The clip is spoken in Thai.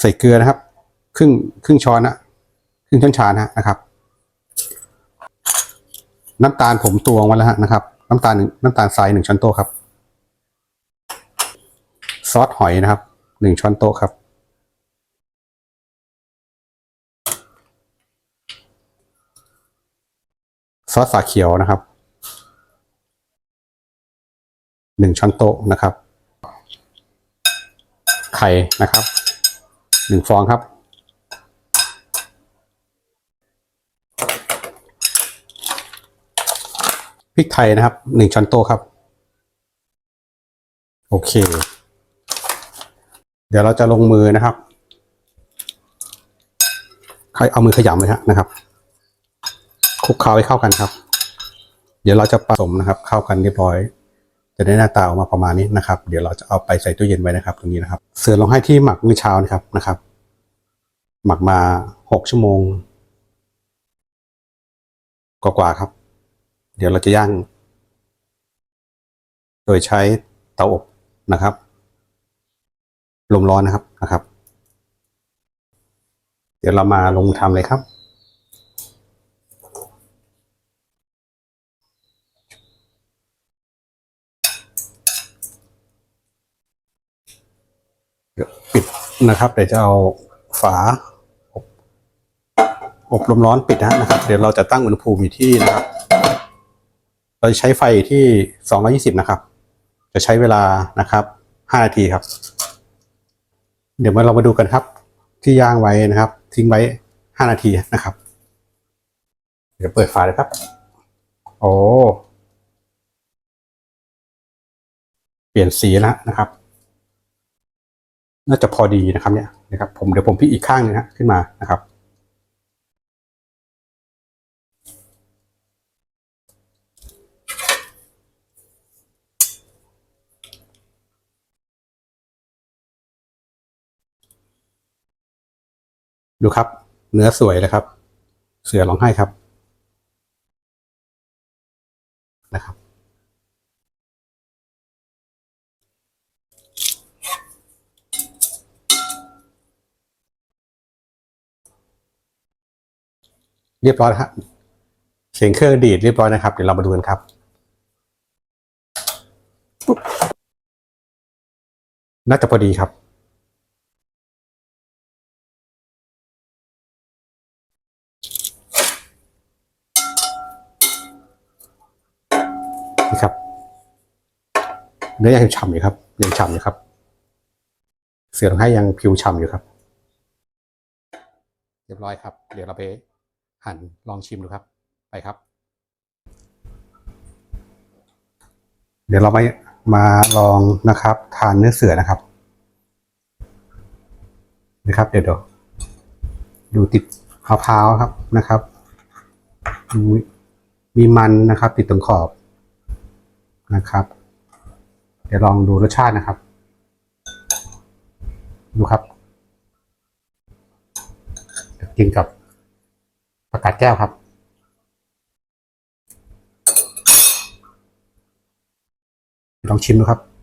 ใส่เกลือนะครับ ครึ่งครึ่งช้อนนะครึ่งช้อนชานะนะครับ น้ำตาลผมตวงไว้แล้วฮะนะครับ น้ำตาลน้ำตาลทรายหนึ่งช้อนโต๊ะครับ ซอสหอยนะครับหนึ่งช้อนโต๊ะครับซอสฝาเขียวนะครับ หนึ่งช้อนโต๊ะนะครับ ไข่นะครับหนึ่งฟองครับ พริกไทยนะครับหนึ่งช้อนโต๊ะครับ โอเค เดี๋ยวเราจะลงมือนะครับใครเอามือขยำเลยฮะนะครับคลุกเคล้าให้เข้ากันครับ เดี๋ยวเราจะผสมนะครับ เข้ากันเรียบร้อย จะได้หน้าตาออกมาประมาณนี้นะครับ เดี๋ยวเราจะเอาไปใส่ตู้เย็นไว้นะครับ ตรงนี้นะครับ เสือลงให้ที่หมักมื้อเช้านะครับนะครับ หมักมาหกชั่วโมง กว่าๆครับ เดี๋ยวเราจะย่าง โดยใช้เตาอบนะครับลมร้อนนะครับนะครับ เดี๋ยวเรามาลงทำเลยครับ เดี๋ยว ปิดนะครับ เดี๋ยวจะเอาฝาอบอบลมร้อนปิดนะครับ เดี๋ยวเราจะตั้งอุณหภูมิอยู่ที่นะครับ เราจะใช้ไฟที่ 220 นะครับ จะใช้เวลานะครับ 5 นาทีครับ เดี๋ยวมาเรามาดูกันครับ ที่ย่างไว้นะครับ ทิ้งไว้ 5 นาทีนะครับ เดี๋ยวเปิดฝาเลยครับ โอ้ เปลี่ยนสีแล้วนะครับ น่าจะพอดีนะครับเนี่ยนะครับผมเดี๋ยวผมพลิกอีกข้างหนึงนะขึ้นมานะครับ ดูครับ เนื้อสวยเลยครับ เสือร้องไห้ครับ เรียบร้อยครับเสียงเครื่องดีดเรียบร้อยนะครับ เดี๋ยวเรามาดูกันครับน่าจะพอดีครับ นี่ครับ เนื้อยังฉ่ำอยู่ครับ ยังฉ่ำอยู่ครับ เสือร้องไห้ยังผิวฉ่ำอยู่ครับ เรียบร้อยครับ เดี๋ยวเราไป หั่นลองชิมดูครับ ไปครับ เดี๋ยวเรามามาลองนะครับ ทานเนื้อเสือนะครับนะครับ เดี๋ยวเดี๋ยวดูติดมะพร้าวครับนะครับดูมีมันนะครับ ติดตรงขอบนะครับ เดี๋ยวลองดูรสชาตินะครับ ดูครับกินกับ ผักกาดแก้วครับ ลองชิมดูครับ